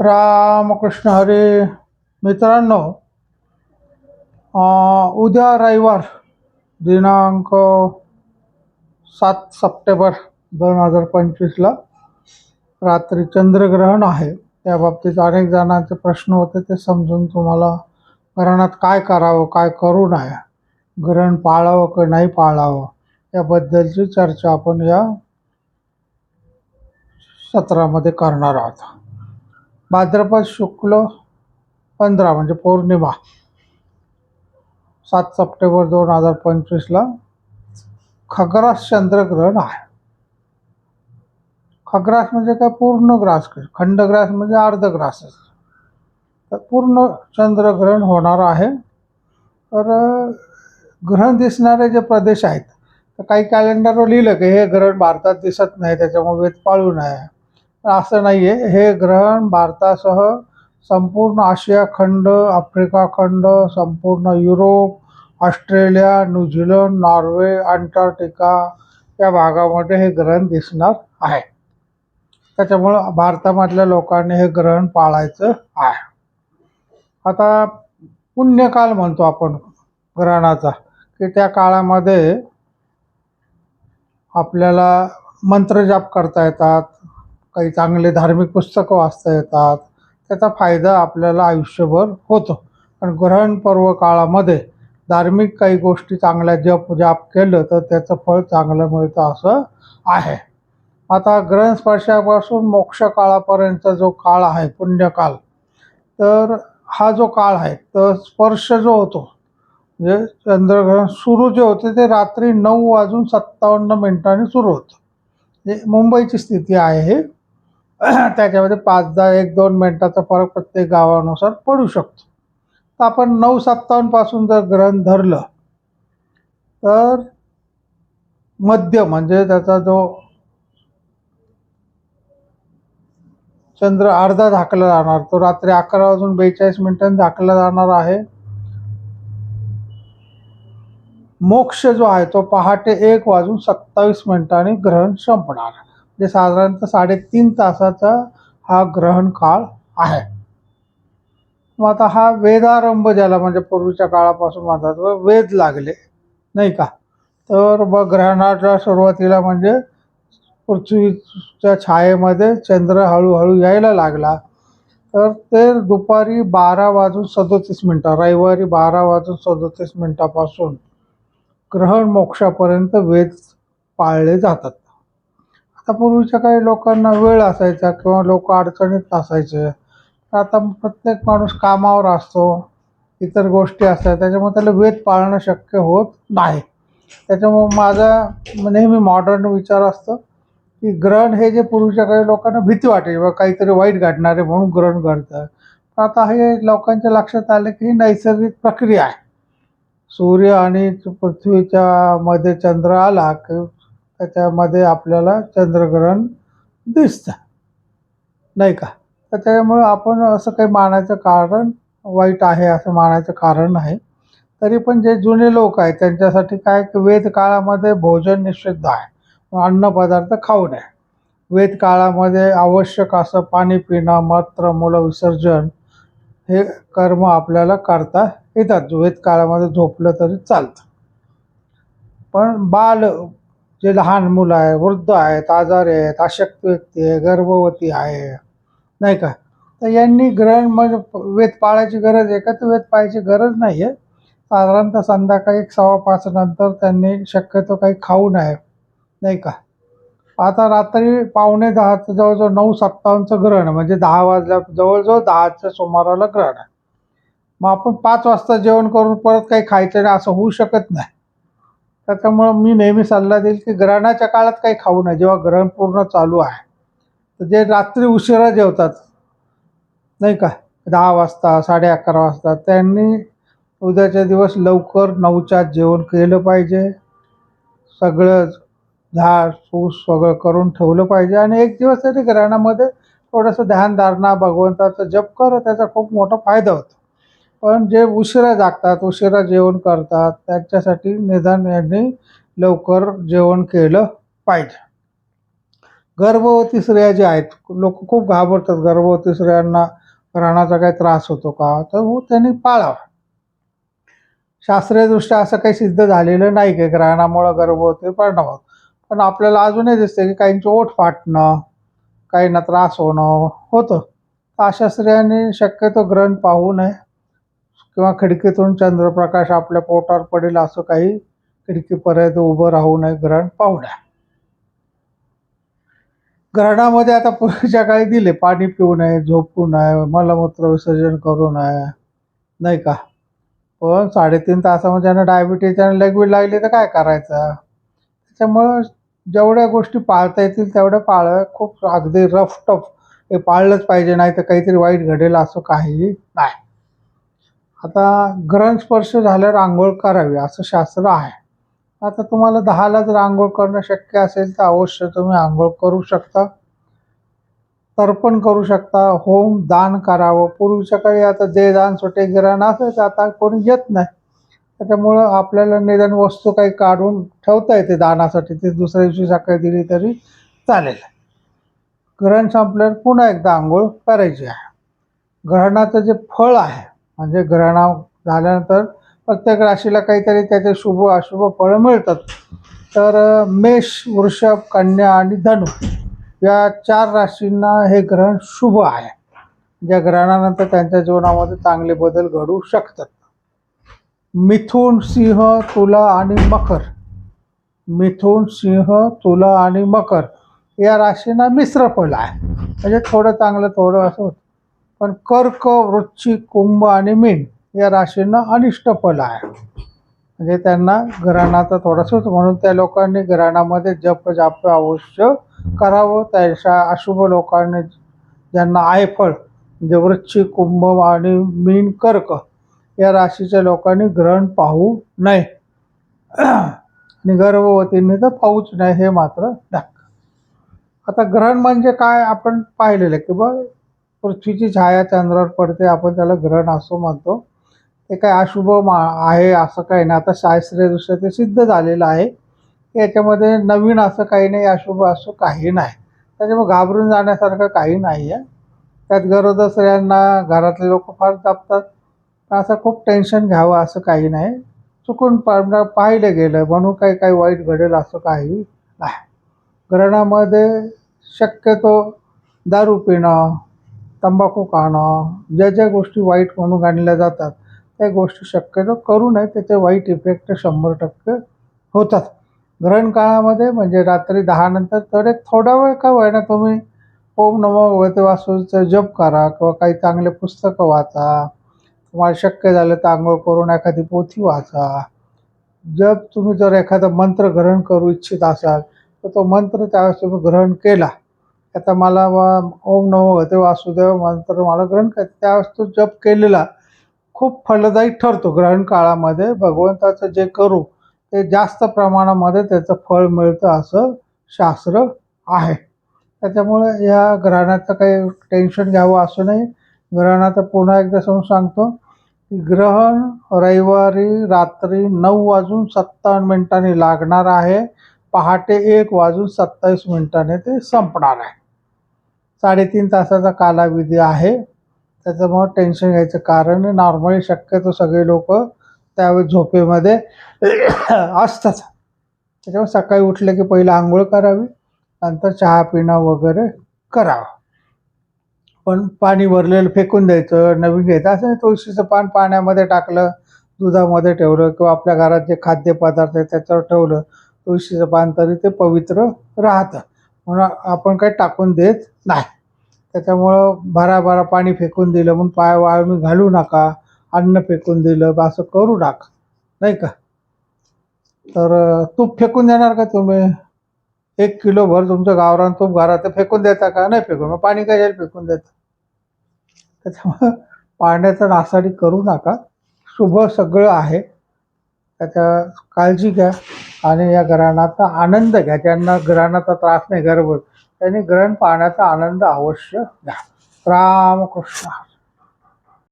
रामकृष्ण हरे. मित्रांनो उद्या रविवार दिनांक सात सप्टेंबर दोन हजार पंचवीसला रात्री चंद्रग्रहण आहे. त्या बाबतीत अनेक जणांचे प्रश्न होते ते समजून तुम्हाला ग्रहणात काय करावं काय करू नये ग्रहण पाळावं की नाही पाळावं याबद्दलची चर्चा आपण या सत्रामध्ये करणार आहोत. भाद्रपद शुक्ल पंधरा म्हणजे पौर्णिमा. सात सप्टेंबर दोन हजार पंचवीसला खग्रास चंद्रग्रहण आहे. खग्रास म्हणजे काय? पूर्ण ग्रास खंडग्रास म्हणजे अर्धग्रास तर पूर्ण चंद्रग्रहण होणार आहे. तर ग्रहण दिसणारे जे प्रदेश आहेत तर काही कॅलेंडरवर लिहिलं की हे ग्रहण भारतात दिसत नाही त्याच्यामुळे वेध पाळू नये. असं नाही आहे हे ग्रहण भारतासह संपूर्ण आशिया खंड आफ्रिका खंड संपूर्ण Europe Australia New Zealand Norway Antarctica या भागामध्ये हे ग्रहण दिसणार आहे. त्याच्यामुळं भारतामधल्या लोकांनी हे ग्रहण पाळायचं आहे. आता पुण्यकाल म्हणतो आपण ग्रहणाचा की त्या काळामध्ये आपल्याला मंत्रजाप करता येतात काही चांगले धार्मिक पुस्तकं वाचता येतात. त्याचा फायदा आपल्याला आयुष्यभर होतो. पण ग्रहण पर्व काळामध्ये धार्मिक काही गोष्टी चांगल्या जप जाप केलं तर त्याचं फळ चांगलं मिळतं असं आहे. आता ग्रहणस्पर्शापासून मोक्ष काळापर्यंतचा जो काळ आहे पुण्यकाल तर हा जो काळ आहे तर स्पर्श जो होतो म्हणजे चंद्रग्रहण सुरू जे होते ते रात्री नऊ वाजून सत्तावन्न मिनिटांनी सुरू होतं. म्हणजे मुंबईची स्थिती आहे हे. त्याच्यामध्ये पाच दहा एक दोन मिनटाचा फरक प्रत्येक गावानुसार पडू शकतो. तर आपण नऊ सत्तावन्नपासून जर ग्रहण धरलं तर मध्य म्हणजे त्याचा जो चंद्र अर्धा झाकला जाणार तो रात्री अकरा वाजून बेचाळीस मिनिटांनी झाकला जाणार आहे. मोक्ष जो आहे तो पहाटे एक वाजून सत्तावीस मिनिटांनी ग्रहण संपणार जे साधारणतः साडेतीन तासाचा हा ग्रहण काळ आहे. मग आता हा वेदारंभ ज्याला म्हणजे पूर्वीच्या काळापासून म्हणतात वेद लागले नाही का? तर मग ग्रहणाच्या सुरुवातीला म्हणजे पृथ्वीच्या छायेमध्ये चंद्र हळूहळू यायला लागला. तर ते दुपारी बारा वाजून सदोतीस मिनटं रविवारी बारा वाजून सदोतीस मिनटापासून ग्रहण मोक्षापर्यंत वेद पाळले जातात. आता पूर्वीच्या काही लोकांना वेळ असायचा किंवा लोक अडचणीत असायचे. आता प्रत्येक माणूस कामावर असतो इतर गोष्टी असतात त्याच्यामुळे त्याला वेद पाळणं शक्य होत नाही. त्याच्यामुळे माझा नेहमी मॉडर्न विचार असतो की ग्रहण हे जे पूर्वीच्या काही लोकांना भीती वाटेल किंवा काहीतरी वाईट घडणारे म्हणून ग्रहण घडतं पण आता हे लोकांच्या लक्षात आलं की ही नैसर्गिक प्रक्रिया आहे. सूर्य आणि पृथ्वीच्या मध्ये चंद्र आला की त्याच्यामध्ये आपल्याला चंद्रग्रहण दिसतं. नाही का? तर त्याच्यामुळं आपण असं काही मानायचं कारण वाईट आहे असं मानायचं कारण नाही. तरी पण जे जुने लोक आहेत त्यांच्यासाठी काय की वेद काळामध्ये भोजन निषिद्ध आहे. अन्नपदार्थ खाऊ नये. वेद काळामध्ये आवश्यक असं पाणी पिणं मात्र मुलं विसर्जन हे कर्म आपल्याला करता येतात. वेद काळामध्ये झोपलं तरी चालतं. पण बाल जे लहान मुलं आहे वृद्ध आहेत आजारी आहेत अशक्त व्यक्ती आहे गर्भवती आहे नाही का? तर यांनी ग्रहण म्हणजे वेद पाळायची गरज आहे का? तर वेद पाळायची गरज नाही आहे. साधारणतः संध्याकाळी एक सव्वा पाच नंतर त्यांनी शक्यतो काही खाऊ नये नाही का? आता रात्री पावणे दहाचं जवळजवळ नऊ सत्तावन्नचं ग्रहण आहे. म्हणजे दहा वाजल्या जवळजवळ दहाच्या सुमाराला ग्रहण आहे. मग आपण पाच वाजता जेवण करून परत काही खायचं नाही असं होऊ शकत नाही. त्याच्यामुळं मी नेहमी सल्ला देईल की ग्रहणाच्या काळात काही खाऊ नये. जेव्हा ग्रहण पूर्ण चालू आहे तर जे रात्री उशिरा जेवतात नाही का? दहा वाजता साडे अकरा वाजता त्यांनी उद्याच्या दिवस लवकर नऊच्या जेवण केलं पाहिजे. सगळं झाड सूस सगळं करून ठेवलं पाहिजे आणि एक दिवस तरी ग्रहणामध्ये थोडंसं ध्यानधारणा भगवंताचा जप कर त्याचा खूप मोठा फायदा होतो. पण जे उशिरा जागतात उशिरा जेवण करतात त्यांच्यासाठी निदान यांनी लवकर जेवण केलं पाहिजे. गर्भवती स्त्रिया ज्या आहेत लोक खूप घाबरतात. गर्भवती स्त्रियांना ग्रहणाचा काही त्रास होतो का? तर हो त्यांनी पाळावा. शास्त्रीयदृष्ट्या असं काही सिद्ध झालेलं नाही की ग्रहणामुळं गर्भवती परिणाम होत. पण आपल्याला अजूनही दिसते की काहींची ओठ फाटणं काहींना त्रास होणं होतं. अशा स्त्रियांनी शक्यतो ग्रहण पाहू नये. किंवा खिडकीतून चंद्रप्रकाश आपल्या पोटावर पडेल असं काही खिडकीपर्यंत उभं राहू नये ग्रहण पाहुण्या ग्रहणामध्ये आता पूर्वीच्या काळी दिले पाणी पिऊ नये झोपू नये मलमूत्र विसर्जन करू नये नाही का? पण साडेतीन तासामध्ये ज्यांना डायबिटीज आणि लगवीड लागली तर काय करायचं? त्याच्यामुळं जेवढ्या गोष्टी पाळता येतील तेवढ्या पाळ. खूप अगदी रफ टफ हे पाळलंच पाहिजे नाही तर काहीतरी वाईट घडेल असं काही नाही. आता ग्रहण स्पर्श झाल्यावर आंघोळ करावी असं शास्त्र आहे. आता तुम्हाला दहाला जर आंघोळ करणं शक्य असेल तर अवश्य तुम्ही आंघोळ करू शकता तर्पण करू शकता होम दान करावं. पूर्वीच्या काळी आता जे दान सुटे ग्रहण असायचं आता कोणी येत नाही. त्याच्यामुळं आपल्याला निदान वस्तू काही काढून ठेवता येते दानासाठी. ते दुसऱ्या दिवशी सकाळी दिली तरी चालेल. ग्रहण संपल्यावर पुन्हा एकदा आंघोळ करायची आहे. ग्रहणाचं जे फळ आहे म्हणजे ग्रहणा झाल्यानंतर प्रत्येक राशीला काहीतरी त्याचे शुभ अशुभ फळं मिळतात. तर मेष वृषभ कन्या आणि धनु या चार राशींना हे ग्रहण शुभ आहे. ज्या ग्रहणानंतर त्यांच्या जीवनामध्ये चांगले बदल घडू शकतात. मिथुन सिंह तुला आणि मकर. मिथुन सिंह तुला आणि मकर या राशींना मिश्र फळ आहे. म्हणजे थोडं चांगलं थोडं असं होतं. पण कर्क वृश्चिक कुंभ आणि मीन या राशींना अनिष्ट फल आहे. म्हणजे त्यांना ग्रहणाचा थोडासाच म्हणून त्या लोकांनी ग्रहणामध्ये जप जाप अवश्य करावं. त्याच्या अशुभ लोकांनी ज्यांना आहे फळ म्हणजे वृश्चिक कुंभ आणि मीन कर्क या राशीच्या लोकांनी ग्रहण पाहू नये. आणि गर्भवतींनी तर पाहूच नाही हे मात्र दाख आता ग्रहण म्हणजे काय आपण पाहिलेलं आहे की बा पृथ्वीची छाया चंद्रावर पडते आपण त्याला ग्रहण असो म्हणतो. ते काय अशुभ मा आहे असं काही नाही. आता शास्त्रीयदृष्ट्या ते सिद्ध झालेलं आहे. याच्यामध्ये नवीन असं काही नाही अशुभ असं काही नाही. त्याच्यामुळे घाबरून जाण्यासारखं काही नाही आहे. त्यात गरोदर स्त्रियांना घरातले लोक फार जपतात. असं खूप टेन्शन घ्यावं असं काही नाही. चुकून पा पाहिलं गेलं म्हणून काही काही वाईट घडेल असं काही नाही. ग्रहणामध्ये शक्यतो दारू पिणं तंबाखू खाणं ज्या ज्या गोष्टी वाईट म्हणून आणल्या जातात त्या गोष्टी शक्यतो करू नये. त्याचे वाईट इफेक्ट शंभर टक्के होतात. ग्रहण काळामध्ये म्हणजे रात्री दहानंतर तर एक थोडा वेळ का होईना तुम्ही ओम नमो भगवते वासूचं जप करा किंवा काही चांगले पुस्तकं वाचा. तुम्हाला शक्य झालं तर आंघोळ करून एखादी पोथी वाचा. जप तुम्ही जर एखादा मंत्र ग्रहण करू इच्छित असाल तर तो मंत्र त्यावेळेस तुम्ही ग्रहण केला. आता मला वा- ओम नमो भगवते वासुदेव मंत्र मला ग्रहण कर त्यावेळेस तो जप केलेला खूप फलदायी ठरतो ग्रहण काळामध्ये. भगवंताचं जे करू ते जास्त प्रमाणामध्ये त्याचं फळ मिळतं असं शास्त्र आहे. त्याच्यामुळे या ग्रहणाचं काही टेन्शन घ्यावं असं नाही. ग्रहणाचं पुन्हा एकदा समजून सांगतो. ग्रहण रविवारी रात्री नऊ वाजून सत्तावन्न मिनिटांनी लागणार आहे. पहाटे एक वाजून सत्तावीस मिनिटाने ते संपणार आहे. साडेतीन तासाचा कालावधी आहे. त्याच्यामुळं टेन्शन घ्यायचं कारण नॉर्मली शक्यतो सगळे लोक त्यावेळी झोपेमध्ये असतात. त्याच्यामुळे सकाळी उठले की पहिलं आंघोळ करावी नंतर चहा पिणं वगैरे करावं. पण पाणी भरलेलं फेकून द्यायचं नवीन घ्यायचं असं तुळशीचं पान पाण्यामध्ये टाकलं दुधामध्ये ठेवलं किंवा आपल्या घरात जे खाद्यपदार्थ आहे त्याच्यावर ठेवलं तुळशीचं पान तरी ते पवित्र राहतं. म्हणून आपण काही टाकून देत नाही. त्याच्यामुळं भराभरा पाणी फेकून दिलं म्हणून पाय वाळमी घालू नका अन्न फेकून दिलं बा असं करू नका नाही का? तर तूप फेकून देणार का तुम्ही? एक किलो भर तुमचं गावरान तूप घरात फेकून देता का? नाही फेकून मग पाणी काय फेकून देता? त्याच्यामुळं पाण्याचा नासाडी करू नका. शुभ सगळं आहे. त्याच्या काळजी घ्या आणि या ग्रहणाचा आनंद घ्या. ज्यांना ग्रहणाचा त्रास नाही गर्भ त्यांनी ग्रहण पाहण्याचा आनंद अवश्य घ्या. रामकृष्ण.